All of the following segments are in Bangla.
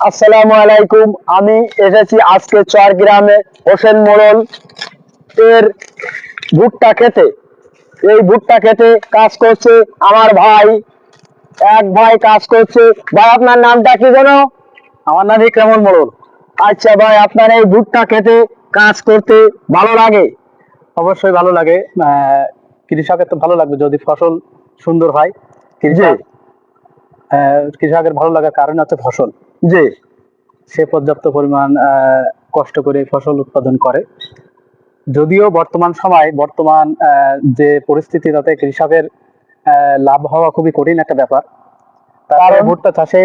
আসসালামু আলাইকুম আমি এসেছি আজকে চর গ্রামে হোসেন মোড়ল এর ভুট্টা খেতে। এই ভুট্টা খেতে কাজ করছে আমার ভাই এক ভাই কাজ করছে। ভাই আপনার নামটা কি যেন? আমার নাম কেমন মোড়ল। আচ্ছা ভাই আপনার এই ভুট্টা খেতে কাজ করতে ভালো লাগে? অবশ্যই ভালো লাগে। আহ, কৃষকের তো ভালো লাগবে যদি ফসল সুন্দর হয়। কৃষক কৃষকের ভালো লাগার কারণ হচ্ছে ফসল। জি। সে পর্যাপ্ত পরিমাণ কষ্ট করে ফসল উৎপাদন করে। যদিও বর্তমান সময় বর্তমান যে পরিস্থিতি তাতে কৃষকের আহ, লাভ হওয়া খুবই কঠিন একটা ব্যাপার। কারণ? ভুট্টা চাষে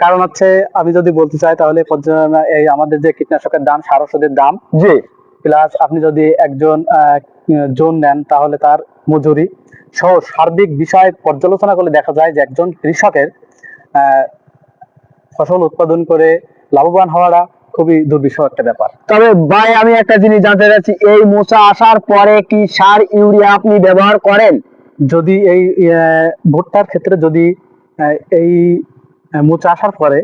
কারণ হচ্ছে আমি যদি বলতে চাই তাহলে এই আমাদের যে কীটনাশকের দাম সার ওষুধের দাম যে প্লাস আপনি যদি একজন আহ, জোন নেন তাহলে তার মজুরি। সহ সার্বিক বিষয় পর্যালোচনা করলে দেখা যায় যে একজন কৃষকের আহ, ফসল উৎপাদন করে লাভবান হওয়াটা খুবই দুর্বিষহ একটা ব্যাপার। তবে ভাই আমি একটা জিনিস জানতে চাচ্ছি এই মোচা আসার পরে কি সার ইউরিয়া আপনি ব্যবহার করেন? যদি এই ভুট্টার ক্ষেত্রে যদি এই মোচা আসার পরে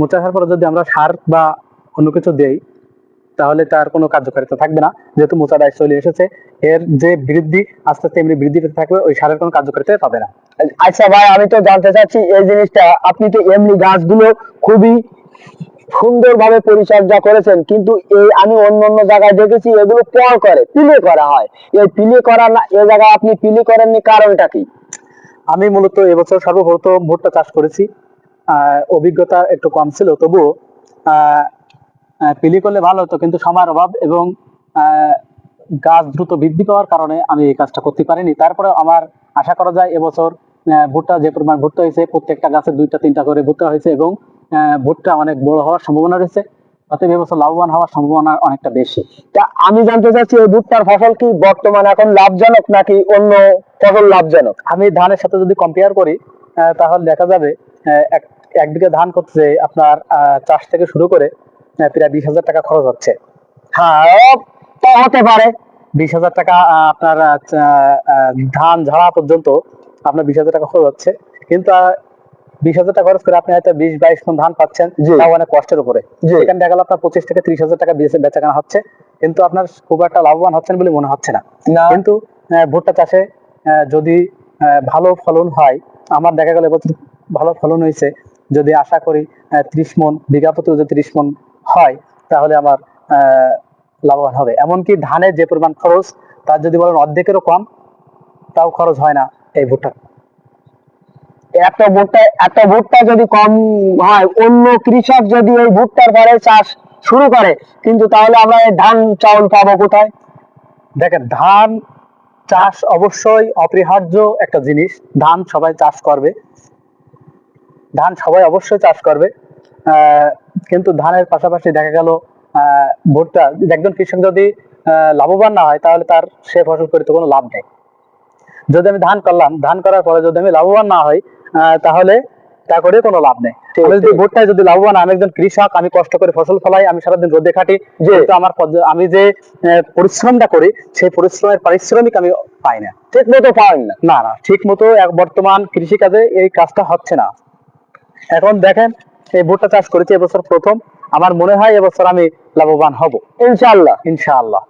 মোচা আসার পরে যদি আমরা সার বা অন্য কিছু দেই তাহলে তার কোনো কার্যকারিতা থাকবে না। যেহেতু মোচা মোচাটা চলে এসেছে এর যে বৃদ্ধি আস্তে আস্তে এমনি বৃদ্ধি পেতে থাকবে ওই সারের কোনো কার্যকারিতা পাবে না। আচ্ছা ভাই আমি তো জানতে চাচ্ছি এই জিনিসটা। আপনি তো এমনি গাছগুলো খুবই সুন্দরভাবে পরিচর্যা করেছেন কিন্তু এই আমি অন্য অন্য জায়গায় দেখেছি এগুলো পর করে পিলে করা হয়। এই পিলে করা না এ জায়গায় আপনি পিলে করেননি কারণটা কি? আমি মূলত এবছর সর্বপ্রথম ভুট্টা চাষ করেছি। অভিজ্ঞতা একটু কম ছিল আহ, পিলি করলে ভালো হতো কিন্তু সময়ের অভাব এবং গাছ দ্রুত বৃদ্ধি পাওয়ার কারণে আমি এই কাজটা করতে পারিনি। তারপরে আমার আশা করা যায় এবছর ভুট্টা যে পরিমাণ ভুট্টা হয়েছে, প্রত্যেকটা গাছে দুইটা, তিনটা করে ভুট্টা হয়েছে এবং ভুট্টা অনেক বড় হওয়ার সম্ভাবনা রয়েছে। অতএব এবছর লাভবান হওয়ার সম্ভাবনা অনেকটা বেশি। তা আমি জানতে চাচ্ছি, এই ভুট্টার ফসল কি বর্তমানে এখন লাভজনক নাকি অন্য ফসল লাভজনক? আমি ধানের সাথে যদি কম্পেয়ার করি তাহলে দেখা যাবে এক এক বিঘা ধান করতে আপনার চাষ থেকে শুরু করে প্রায় বিশ হাজার টাকা খরচ হচ্ছে। হ্যাঁ তা হতে পারে। বিশ হাজার টাকা আপনার ধান ঝাড়া পর্যন্ত আপনার বিশ হাজার টাকা খরচ হচ্ছে। কিন্তু বিশ হাজার টাকা খরচ করে আপনি হয়তো বিশ বাইশ মন ধান পাচ্ছেন তাও অনেক কষ্টের উপরে। এখানে দেখা গেল আপনার পঁচিশ থেকে ত্রিশ হাজার টাকা বেচে হচ্ছে। কিন্তু আপনার খুব একটা লাভবান হচ্ছেন বলে মনে হচ্ছে না। কিন্তু ভুট্টা চাষে যদি ভালো ফলন হয় আমার দেখা গেল এবছর ভালো ফলন হয়েছে। যদি আশা করি ত্রিশ মন বিঘা প্রতি যদি ত্রিশ মন হয় তাহলে আমার আহ, লাভবান হবে। এমনকি ধানের যে পরিমাণ খরচ তার যদি বলেন অর্ধেকেরও কম তাও খরচ হয় না। এই ভুট্টা? এত ভুট্টা এত ভুট্টা যদি কম হয়, অন্য কৃষক যদি ওই ভুট্টার পরে চাষ শুরু করে, কিন্তু তাহলে আমরা ধান চাউল পাবো কোথায়? দেখেন, ধান চাষ অবশ্যই অপরিহার্য একটা জিনিস। ধান সবাই চাষ করবে। ধান সবাই অবশ্যই চাষ করবে। কিন্তু ধানের পাশাপাশি দেখা গেল ভুট্টা, একজন কৃষক যদি লাভবান না হয়, তাহলে তার সে ফসল করে তো কোনো লাভ নেই। যদি আমি ধান করলাম ধান করার পরে যদি আমি লাভবান না হই তাহলে তা করে কোনো লাভ নেই। আমি যদি। ভুট্টায় যদি লাভবান আমি একজন কৃষক আমি কষ্ট করে ফসল ফলাই আমি সারাদিন রোদে খাটি যেহেতু আমার আমি যে পরিশ্রমটা করি সেই পরিশ্রমের পারিশ্রমিক আমি পাই না। ঠিক মতো পাবেন না। না না ঠিক মতো এক বর্তমান কৃষিকাজে এই কাজটা হচ্ছে না। এখন দেখেন এই ভুট্টা চাষ করেছি এবছর প্রথম। আমার মনে হয় এবছর আমি লাভবান হব। ইনশাল্লাহ ইনশাআল্লাহ।